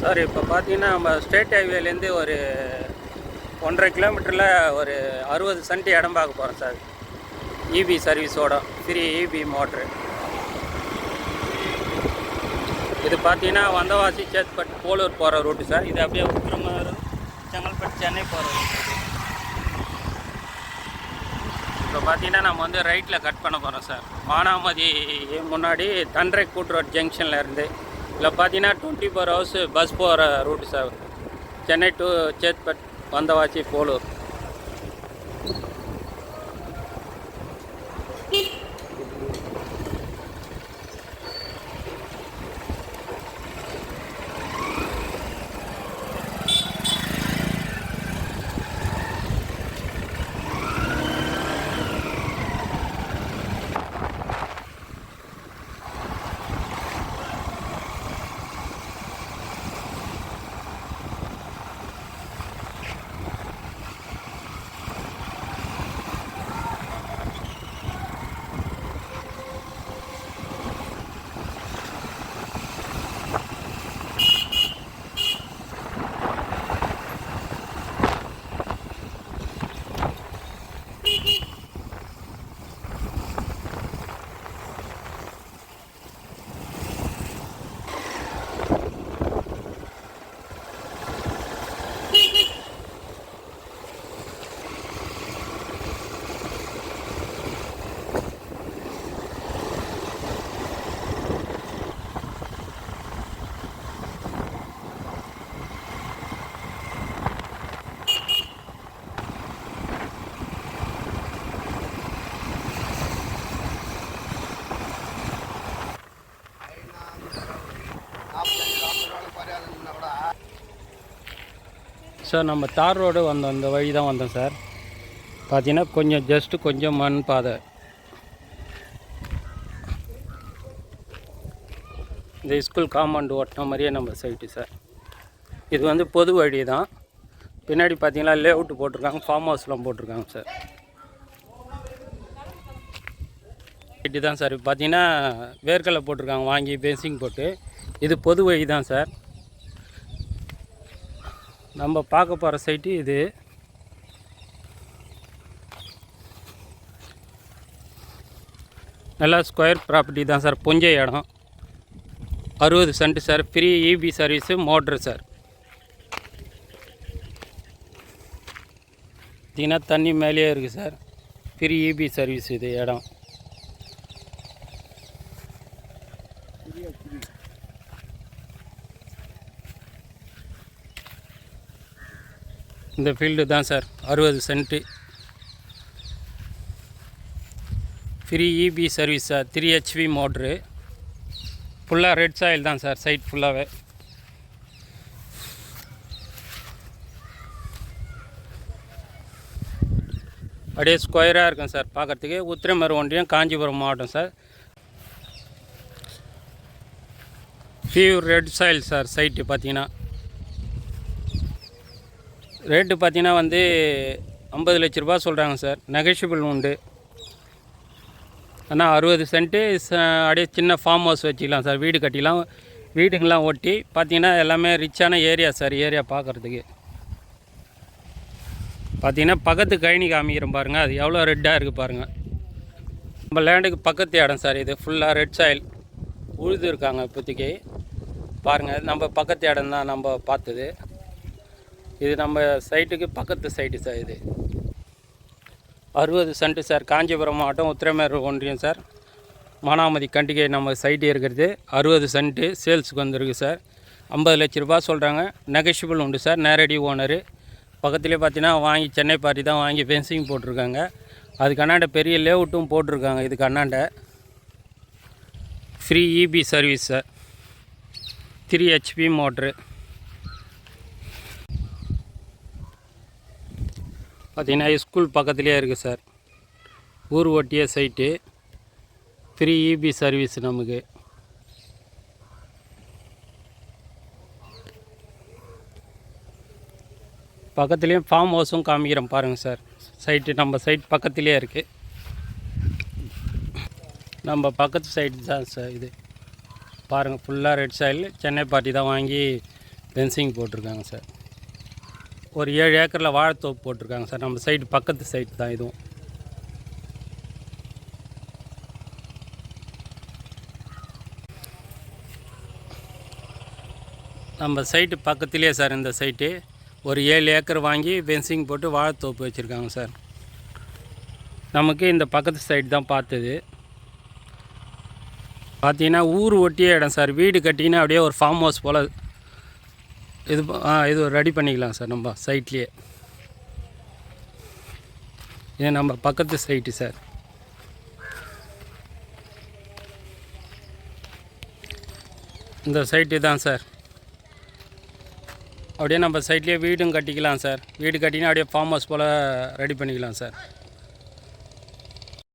Sir இப்போ பார்த்தீங்கன்னா நம்ம ஸ்டேட் ஹைவேலேருந்து ஒரு ஒன்றரை கிலோமீட்டரில் ஒரு அறுபது சென்ட் இடம் பார்க்க போகிறோம் சார் இபி சர்வீஸோட ஃப்ரீ இபி மோட்ரு இது பார்த்தீங்கன்னா வந்தவாசி சேத்பட் போலூர் போகிற ரூட்டு சார் இது அப்படியே உத்திரமாறு செங்கல்பட்டு சென்னை போகிற ரூட் இப்போ பார்த்தீங்கன்னா நம்ம வந்து ரைட்டில் கட் பண்ண போகிறோம் சார் மானாமதி முன்னாடி தண்டரை கூட்டுரோட் ஜங்ஷனில் இருந்து இதில் பார்த்தீங்கன்னா டுவெண்ட்டி ஃபோர் ஹவர்ஸ் பஸ் போகிற route sir Chennai to Chetpet Vandavasi Polur. Sir நம்ம தார் ரோடு வந்தோம் இந்த வழி தான் வந்தோம் சார் பார்த்தீங்கன்னா கொஞ்சம் ஜஸ்ட்டு கொஞ்சம் மண் பாதை. இந்த ஸ்கூல் காம்பவுண்டு ஓட்டின மாதிரியே நம்ம சைட்டு சார் இது வந்து பொது வழி தான் பின்னாடி பார்த்தீங்கன்னா லே அவுட் போட்டிருக்காங்க ஃபார்ம் ஹவுஸ்லாம் போட்டிருக்காங்க சார் இப்படி தான் சார் பார்த்தீங்கன்னா வேர்க்கடலை போட்டிருக்காங்க வாங்கி பென்சிங் போட்டு. இது பொது வழி தான் சார் நம்ம பார்க்க போகிற சைட்டு இது. நல்லா ஸ்கொயர் ப்ராப்பர்ட்டி தான் சார் புஞ்சை இடம். அறுபது cent sir free EB service motor sir பார்த்தீங்கன்னா தண்ணி மேலேயே இருக்குது சார் ஃப்ரீ இபி சர்வீஸ் இது இடம். இந்த ஃபீல்டு தான் சார் அறுபது cent. Free EB service sir three HP motor ஃபுல்லாக ரெட் சாயில் தான் சார் சைட் ஃபுல்லாகவே அப்படியே ஸ்கொயராக இருக்கும் சார் பார்க்குறதுக்கு. உத்திரமேறு ஒன்றியம் காஞ்சிபுரம் மாவட்டம் sir. Pure red soil sir site பார்த்தீங்கன்னா. ரேட்டு பார்த்தீங்கன்னா வந்து ஐம்பது லட்ச ரூபா சொல்கிறாங்க சார். நெகஷியபிள் உண்டு. ஆனால் அறுபது சென்ட்டு ச- அப்படியே சின்ன ஃபார்ம் ஹவுஸ் வச்சுக்கலாம் சார். வீடு கட்டிலாம் வீடுங்கெலாம் ஒட்டி பார்த்தீங்கன்னா எல்லாமே ரிச்சான ஏரியா சார் ஏரியா பார்க்குறதுக்கு. பார்த்தீங்கன்னா பக்கத்து கழனி காமிக்கிறோம் பாருங்கள் அது எவ்வளோ ரெட்டாக இருக்குது பாருங்கள் நம்ம லேண்டுக்கு பக்கத்து இடம் சார் இது ஃபுல்லாக ரெட் சாயில் உழுது இருக்காங்க இப்போதைக்கு. பாருங்கள் நம்ம பக்கத்து இடம் தான் நம்ம பார்த்தது. இது நம்ம சைட்டுக்கு பக்கத்து சைட்டு சார் இது. அறுபது சென்ட்டு சார். காஞ்சிபுரம் மாவட்டம் உத்திரமேறு ஒன்றியம் சார். மானாமதி கண்டிகை நம்ம சைட்டு இருக்கிறது. அறுபது சென்ட்டு சேல்ஸுக்கு வந்திருக்கு சார். ஐம்பது லட்ச ரூபா சொல்கிறாங்க நெகஷியபிள் உண்டு சார். நேரடி ஓனரு. பக்கத்துலேயே பார்த்தீங்கன்னா வாங்கி சென்னை பாட்டி தான் வாங்கி ஃபென்சிங் போட்டிருக்காங்க. அதுக்கு அண்ணாண்ட பெரிய லேவுட்டும் போட்டிருக்காங்க இதுக்கு அண்ணாண்ட. Free EB service sir. Three HP motor பார்த்தீங்கன்னா ஸ்கூல் பக்கத்துலேயே இருக்குது சார். ஊர் ஒட்டிய சைட்டு த்ரீ இபி சர்வீஸ் நமக்கு. பக்கத்துலேயும் ஃபார்ம் ஹவுஸும் காமிக்கிறேன் பாருங்கள் சார். சைட்டு நம்ம சைட் பக்கத்துலேயே இருக்குது நம்ம பக்கத்து சைடு தான் சார் இது. பாருங்கள் ஃபுல்லாக ரெட் சாயில் சென்னை பார்ட்டி தான் வாங்கி பென்சிங் போட்டிருக்காங்க சார். ஒரு ஏழு ஏக்கரில் வாழைத்தோப்பு போட்டிருக்காங்க சார். நம்ம சைடு பக்கத்து சைடு தான் இதுவும். நம்ம சைட்டு பக்கத்துலேயே சார் இந்த சைட்டு ஒரு ஏழு ஏக்கர் வாங்கி ஃபென்சிங் போட்டு வாழைத்தோப்பு வச்சுருக்காங்க சார். நமக்கு இந்த பக்கத்து சைடு தான் பார்த்தது. பார்த்தீங்கன்னா ஊர் ஒட்டிய இடம் சார். வீடு கட்டிங்கன்னா அப்படியே ஒரு ஃபார்ம் ஹவுஸ் போல் இது ஆ இது ரெடி பண்ணிக்கலாம் சார் நம்ம சைட்லேயே. இது நம்ம பக்கத்து சைட்டு சார். இந்த சைட்டு தான் சார். அப்படியே நம்ம சைட்லேயே வீடும் கட்டிக்கலாம் சார். வீடு கட்டினா அப்படியே ஃபார்ம் ஹவுஸ் போல் ரெடி பண்ணிக்கலாம் சார்.